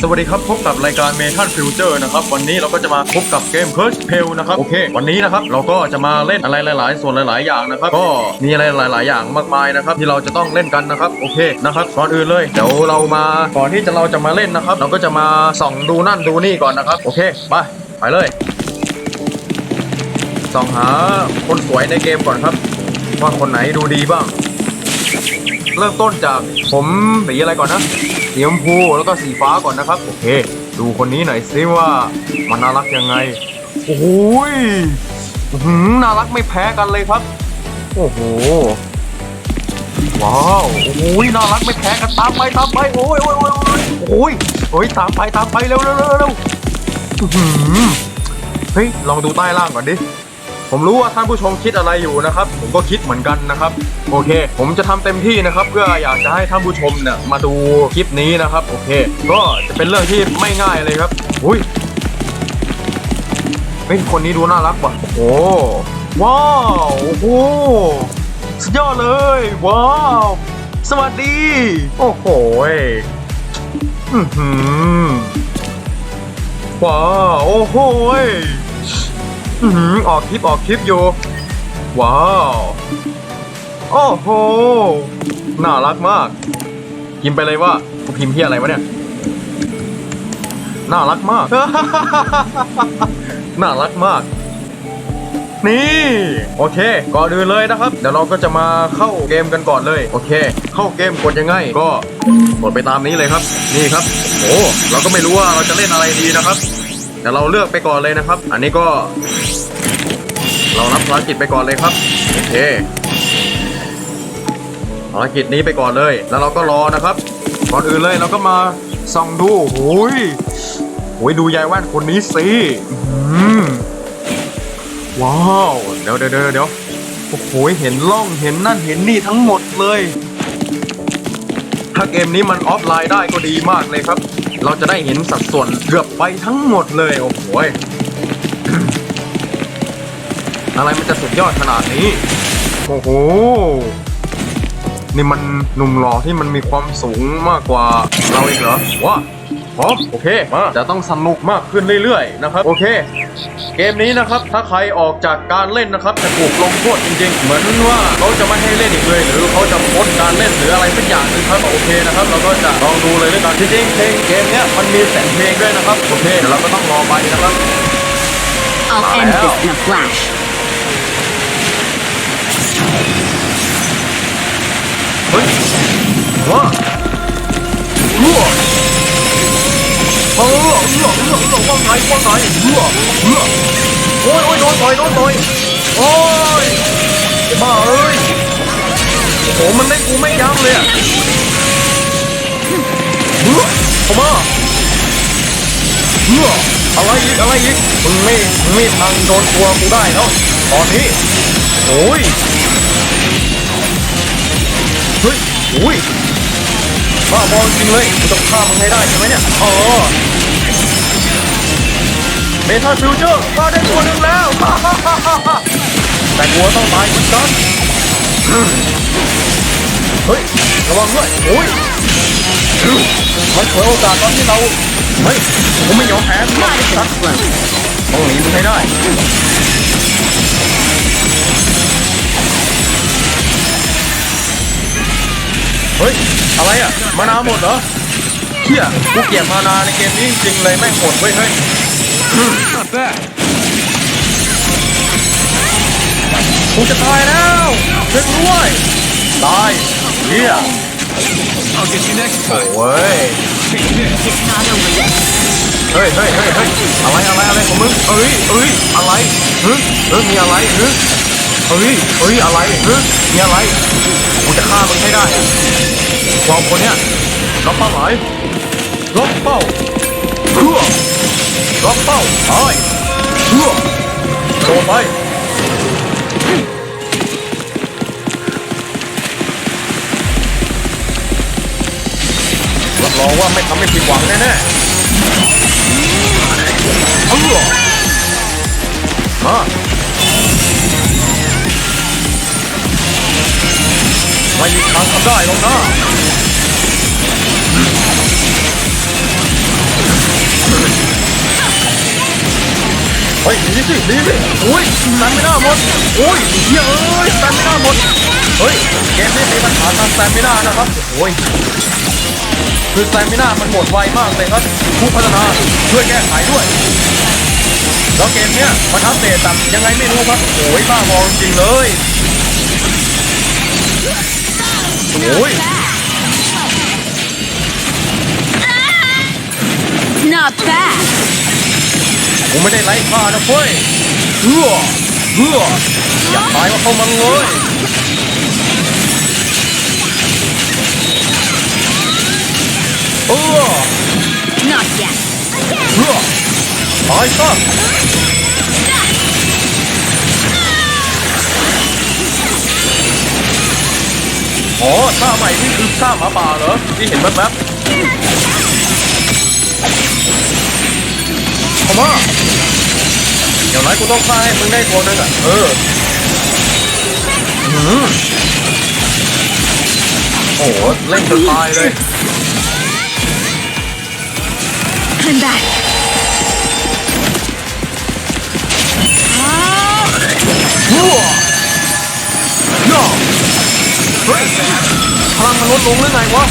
สวัสดีครับ พบกับรายการเมทัลฟิวเจอร์นะครับ วันนี้เราก็จะมาพบกับเกมเคิร์สเพลนะครับ โอเค วันนี้นะครับ เราก็จะมาเล่นอะไรหลาย ๆ ส่วนหลาย ๆ อย่างนะครับ ก็มีอะไรหลาย ๆ อย่างมากมายนะครับ ที่เราจะต้องเล่นกันนะครับ โอเคนะครับ ก่อนอื่นเลย เดี๋ยวเรามาก่อนที่จะเราจะมาเล่นนะครับ เราก็จะมาส่องดูนั่นดูนี่ก่อนนะครับ โอเค ไป ไปเลย ส่องหาคนสวยในเกมก่อนครับ ว่าคนไหนดูดีบ้าง เริ่มต้นจากผมสีอะไรก่อนนะ สีชมพูแล้วก็สีฟ้าก่อนนะครับ โอเค ดูคนนี้หน่อยซิว่ามันน่ารักยังไง โอ้โหยหือน่ารักไม่แพ้กันเลยครับ โอ้โห ว้าวโอ้ยน่ารักไม่แพ้กันตามไปตามไปโอ้ยโอ้ยโอ้ยโอ้ยโอ้ยโอ้ยตามไปตามไปเร็วเร็วเร็วเร็วหือเฮ้ยลองดูใต้ล่างก่อนดิ ผมรู้ว่าท่านผู้ชมคิดอะไรอยู่นะครับ ผมก็คิดเหมือนกันนะครับ โอเค ผมจะทำเต็มที่นะครับ เพื่ออยากจะให้ท่านผู้ชมเนี่ยมาดูคลิปนี้นะครับ โอเค ก็จะเป็นเรื่องที่ไม่ง่ายเลยครับอุ้ยเฮ้ยคนนี้ดูน่ารักว่ะโอ้ว้าวโอ้โหสุดยอดเลย ว้าว สวัสดี โอ้โหยอือหือว้าว โอ้โหย อื้ออกคลิปออกคลิปอยู่ ว้าว โอ้โห น่ารักมาก พิมพ์ไปเลยว่ากูพิมพ์เพี้ยอะไรวะเนี่ย น่ารักมาก น่ารักมาก นี่ โอเค ก่อนอื่นเลยนะครับ เดี๋ยวเราก็จะมาเข้าเกมกันก่อนเลย โอเค เข้าเกมกดยังไง ก็กดไปตามนี้เลยครับ นี่ครับ โอ้ เราก็ไม่รู้ว่าเราจะเล่นอะไรดีนะครับ เดี๋ยวเราเลือกไปก่อนเลยนะครับ อันนี้ก็ เรารับภารกิจไปก่อนเลยครับโอเคภารกิจนี้ไปก่อนเลย แล้วเราก็รอนะครับก่อนอื่นเลยเราก็มาส่องดูโอ้ยโอ้ยดูยายแว่นคนนี้สิว้าวเดี๋ยวเดี๋ยวเดี๋ยวโอ้โหเห็นล่องเห็นนั่นเห็นนี่ทั้งหมดเลย ถ้าเกมนี้มันออฟไลน์ได้ก็ดีมากเลยครับ เราจะได้เห็นสัดส่วนเกือบไปทั้งหมดเลย โอ้โหอะไรมันจะสุดยอดขนาดนี้ โอ้โห นี่มันหนุ่มหล่อที่มันมีความสูงมากกว่าเราอีกเหรอว้า พร้อมโอเคมาจะต้องสนุกมากขึ้นเรื่อยๆนะครับโอเค เกมนี้นะครับถ้าใครออกจากการเล่นนะครับจะถูกลงโทษจริง ๆ เหมือนว่าเขาจะไม่ให้เล่นอีกเลย หรือเขาจะพ้นการเล่นหรืออะไรสักอย่างหนึงครับโอเคนะครับเราก็จะลองดูเลยด้วยกันจริงๆเพลงเกมเนี้ยมันมีแสงเพลงด้วยนะครับโอเคเดี๋ยวเราก็ต้องรอไปนะครับ I'll end this in a flash. เฮ้ยว้า อเออเออเออว่าไงว่าไงเออเออโอ้ยโอ้ยโดนต่อยโดนต่อยโอ้ยบ้าเอ้ยโอ้มันเล่นกูไม่ยั้งเลยอะเฮ้ยเข้ามาเฮ้ยอะไรอีกอะไรอีกมึงไม่มึงไม่ทางโดนตัวกูได้แล้วตอนนี้โอ้ยเฮ้ยโอ้ยบ้าบอลจริงเลยกูต้องฆ่ามึงให้ได้ใช่ไหมเนี่ยอ๋อ เมทัลฟิวเจอร์มาได้ตัวหนึ่งแล้ว แต่กลัวต้องตายเหมือนกันเฮ้ย ระวังด้วยโอ้ยมันเผยโอกาสตอนที่เรา เฮ้ย ผมไม่ยอมแพ้หรอก Not a สัก good close. ต้องหนีมึงให้ได้เฮ้ย อะไรอะ มานาหมดเหรอเฮียกูเกลียดมานาในเกมนี้จริงเลยแม่งหมดเว้ยเฮ้ย Not bad. กูจะตายแล้วช่วยกูด้วยตายเฮีย I'll get you next time. โอ้ย Take this. เฮ้ยเฮ้ยเฮ้ยเฮ้ยอะไรอะไรอะไรของมึงเอ้ยเอ้ยอะไรเฮ้ยเฮ้ยมีอะไรเฮ้ยเฮ้ยเฮ้ยอะไรเฮ้ยมีอะไรกูจะฆ่ามึงให้ได้ความคนเนี้ยล็อกเป้าหมายล็อกเป้า ล็อกเป้าตายเพื่อโดนไปรับรองว่าไม่ทำให้ผิดหวังแน่ๆเออมาไม่มีทางทำได้หรอกนะ เฮ้ยหนีสิหนีสิโอ้ยสแตนไม่น่าหมดโอ้ยเฮียเอ้ยสแตนไม่น่าหมดเฮ้ยเกมนี้มีปัญหาทางสแตนไม่น่านะครับโอ้ยคือสแตนไม่น่ามันหมดไวมากเลยครับผู้พัฒนาช่วยแก้ไขด้วยแล้วเกมเนี้ยมันอัปเดตแบบยังไงไม่รู้ครับโอ้ยบ้าบอจริงเลยโอ้ย Not bad. กูไม่ได้ไล่ฆ่านะเฟ้ยเฮือเฮืออยากตายก็เข้ามันเลยเออ Not yet. เฮือตายซะอ๋อท่าใหม่นี่คือท่าหมาป่าเหรอที่เห็นแว๊บๆ เข้ามาอย่างไรกูต้องฆ่าให้มึงได้ตัวหนึงอะเออหืมโอ้โหเล่นจนตายเลย I'm back. รั่วย่อเฮ้ยพลังมันลดลงหรือไงวะ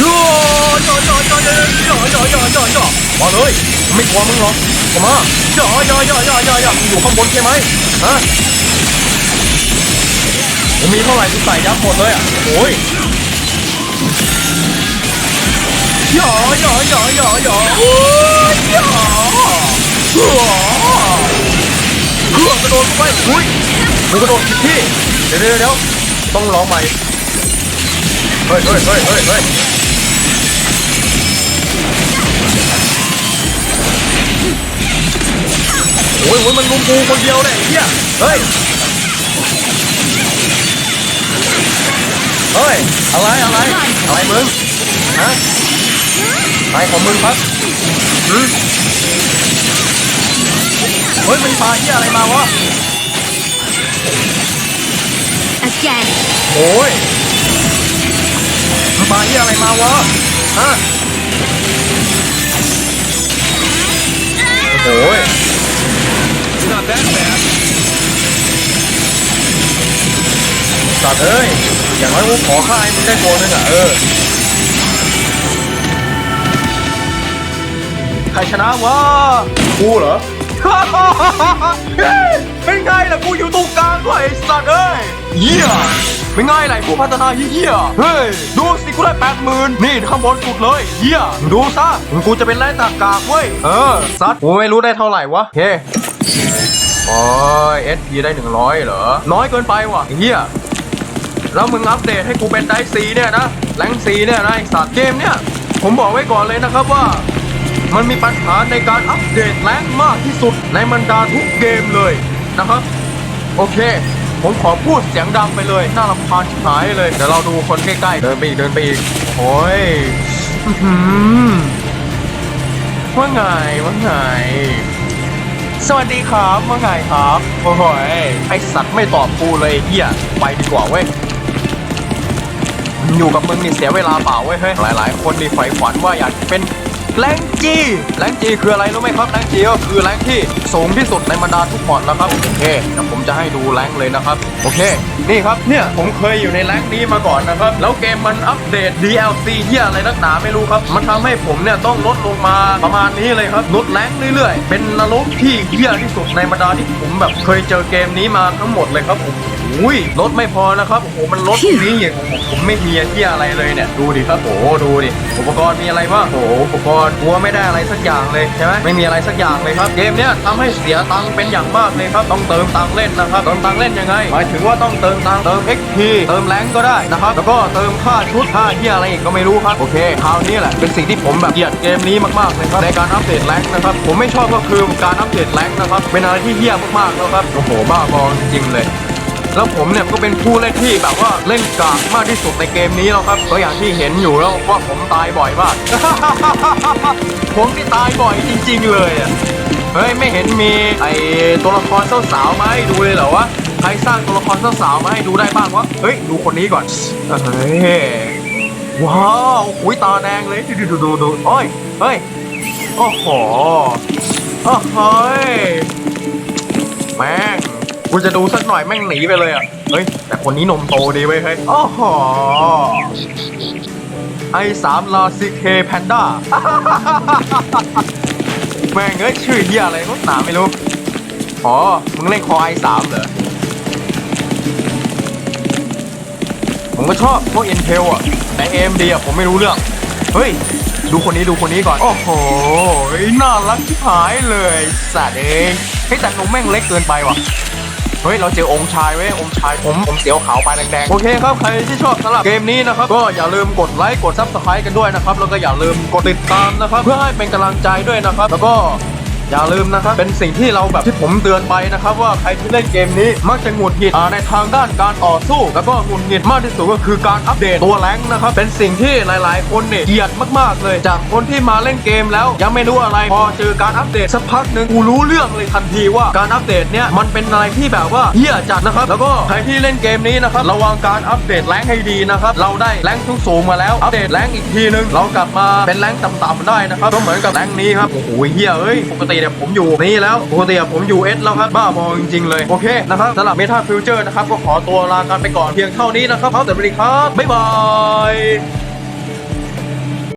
ย่อย่อย่อย่อ ย่อย่อย่อย่อย่อย่อมาเลย ไม่กลัวมึงหรอกเข้ามาย่อย่อย่อย่อย่อย่อมึงอยู่ข้างบนใช่ไหมฮะผมมีเท่าไหร่ที่ใส่ยับหมดเลยอะโอ้ยย่อย่อย่อย่อย่อโอ้ยย่อเฮ้อกระโดดไปอุ้ยมันกระโดดผิดที่เดี๋ยวเดี๋ยวต้องร้องใหม่เฮ้ยเฮ้ยเฮ้ยเฮ้ย โอ้ยโอ้ยมันลุมกูคนเดียวเลยไอ้เฮียเฮ้ย เฮ้ย อะไร อะไร อะไรมึง ฮะอะไรของมึงครับหืมเฮ้ยมันพาเหี้ยอะไรมาวะ Again. โอ้ยมันพาเหี้ยอะไรมาวะ ฮะ that bad. สัตว์เอ้ย อย่างน้อยกูขอค่าให้มึงได้ตัวหนึงอะเออ ใครชนะวะกูเหรอ เป็นไงล่ะกูอยู่ตรงกลางด้วยไอ้สัตว์เอ้ยเหี้ยเป็นไงล่ะไอ้ผู้พัฒนาเหี้ยเฮ้ย ดูสิกูได้แปดหมื่นนี่ข้างบนสุดเลยเหี้ยดูซะกูจะเป็นไล่ตากากเว้ย เออ สัตว์กูไม่รู้ได้เท่าไหร่วะเฮ้ โอ้ยเอสพีได้หนึ่งร้อยเหรอ น้อยเกินไปว่ะเหี้ยแล้วมึงอัปเดตให้กูเป็นไดซีเนี่ยนะแรงซีเนี่ยนะไอสัตว์เกมเนี่ย ผมบอกไว้ก่อนเลยนะครับว่า มันมีปัญหาในการอัปเดตแรงมากที่สุดในบรรดาทุกเกมเลยนะครับ โอเคผมขอพูดเสียงดังไปเลย น่ารำคาญชิบหายเลย เดี๋ยวเราดูคนใกล้ๆ เดินไปอีก เดินไปอีก โอ้ยว่าไงว่าไง สวัสดีครับมื่อไงครับ โอ้โหยไอสัตว์ไม่ตอบกูเลยเฮียไปดีกว่าเว้ย อยู่กับมึงนี่เสียเวลาเปล่าเว้ยเฮ้ย หลาย ๆ คนนี่ใฝ่ฝันว่าอยากเป็น แรงจีแรงจีคืออะไรรู้ไหมครับแรงจีก็คือแรงที่สูงที่สุดในบรรดาทุกหมอดนะครับโอเคเดี๋ยวผมจะให้ดูแรงเลยนะครับ โอเค นี่ครับเนี่ยผมเคยอยู่ในแรงนี้มาก่อนนะครับ แล้วเกมมันอัปเดต DLC เฮียอะไรนักหนาไม่รู้ครับ มันทำให้ผมเนี่ยต้องลดลงมาประมาณนี้เลยครับลดแรงเรื่อยๆ เป็นนรกที่เฮียที่สุดในบรรดาที่ผมแบบเคยเจอเกมนี้มาทั้งหมดเลยครับผมอุ้ยลดไม่พอนะครับโอ้โหมันลดตรงนี้อย่างผมผมไม่มีเฮียอะไรเลยเนี่ยดูดิครับโอ้โหดูดิอุปกรณ์มีอะไรบ้างโอ้โหอุปกรณ์กลัวไม่ได้อะไรสักอย่างเลยใช่ไหมไม่มีอะไรสักอย่างเลยครับเกมเนี้ยทำให้เสียตังค์เป็นอย่างมากเลยครับต้องเติมตังค์เล่นนะครับเติมตังค์เล่นยังไงหมายถึงว่าต้องเติมตังค์เติม XP เติมแรงก็ได้นะครับแล้วก็เติมค่าชุดค่าเฮียอะไรอีกก็ไม่รู้ครับโอเคคราวนี้แหละเป็นสิ่งที่ผมแบบเกลียดเกมนี้มากๆเลยครับในการอัปเดตแรงนะครับผมไม่ชอบก็คือการอัปเดตแรงนะครับเป็นอะไรที่เฮี้ยมากๆแล้วครับโอ้โหบ้าบอจริงๆเลย แล้วผมเนี่ยก็เป็นผู้เล่นที่แบบว่าเล่นกากมากที่สุดในเกมนี้แล้วครับก็อย่างที่เห็นอยู่แล้วว่าผมตายบ่อยมาก ผมที่ตายบ่อยจริง ๆ เลยอะเฮ้ยไม่เห็นมีไอตัวละครสาวๆมาให้ดูเลยเหรอวะใครสร้างตัวละครสาวๆมาให้ดูได้บ้างวะเฮ้ยดูคนนี้ก่อนเฮ้ยว้าวอุ้ยตาแดงเลยดูดูดูดูโอ้ยเฮ้ยโอ้โหโอ้โห กูจะดูสักหน่อยแม่งหนีไปเลยอะ เฮ้ย แต่คนนี้นมโตดีเว้ยเฮ้ยโอ้โหไอสามลาซิเคแพนด้าแม่งเอ้ยชื่อเฮียอะไรก็หนาไม่รู้ อ๋อ มึงเล่นคอไอสามเหรอ ผมก็ชอบพวก Intel อะ แต่ AMD อะผมไม่รู้เรื่อง เฮ้ย ดูคนนี้ดูคนนี้ก่อน โอ้โห น่ารักชิบหายเลยสัตว์เองเฮ้ยแต่หนมแม่งเล็กเกินไปว่ะ เฮ้ย เราเจอองค์ชายเว้ย องค์ชายผมผมเสียวขาวปลายแดงๆ โอเคครับ ใครที่ชอบสำหรับเกมนี้นะครับ ก็อย่าลืมกดไลค์ กดซับสไครต์กันด้วยนะครับ แล้วก็อย่าลืมกดติดตามนะครับ เพื่อให้เป็นกำลังใจด้วยนะครับ แล้วก็ อย่าลืมนะครับ เป็นสิ่งที่เราแบบที่ผมเตือนไปนะครับ ว่าใครที่เล่นเกมนี้มักจะหงุดหงิดในทางด้านการต่อสู้ แล้วก็หงุดหงิดมากที่สุดก็คือการอัปเดตตัวแรงนะครับ เป็นสิ่งที่หลายๆ คนเนี่ยเกลียดมากๆเลย จากคนที่มาเล่นเกมแล้ว ยังไม่รู้อะไรพอเจอการอัปเดตสักพักหนึ่งกูรู้เรื่องเลยทันทีว่าการอัปเดตเนี่ยมันเป็นอะไรที่แบบว่าเฮี้ยจัดนะครับ แล้วก็ใครที่เล่นเกมนี้นะครับระวังการอัปเดตแรงให้ดีนะครับเราได้แรงค์สูงมาแล้วอัปเดตแรงอีกทีนึงเรากลับมาเป็นแรงต่ำๆได้นะครับก็เหมือนกับแรงนี้ครับโอ้โหเฮี้ยเอ้ยปกติเนี่ยผมอยู่นี่แล้วปกติอะผมอยู่เอสแล้วครับบ้าบอจริงๆเลยโอเคนะครับสำหรับเมทาฟิวเจอร์นะครับก็ขอตัวลากันไปก่อนเพียงเท่านี้นะครับครับสวัสดีครับบ๊ายบาย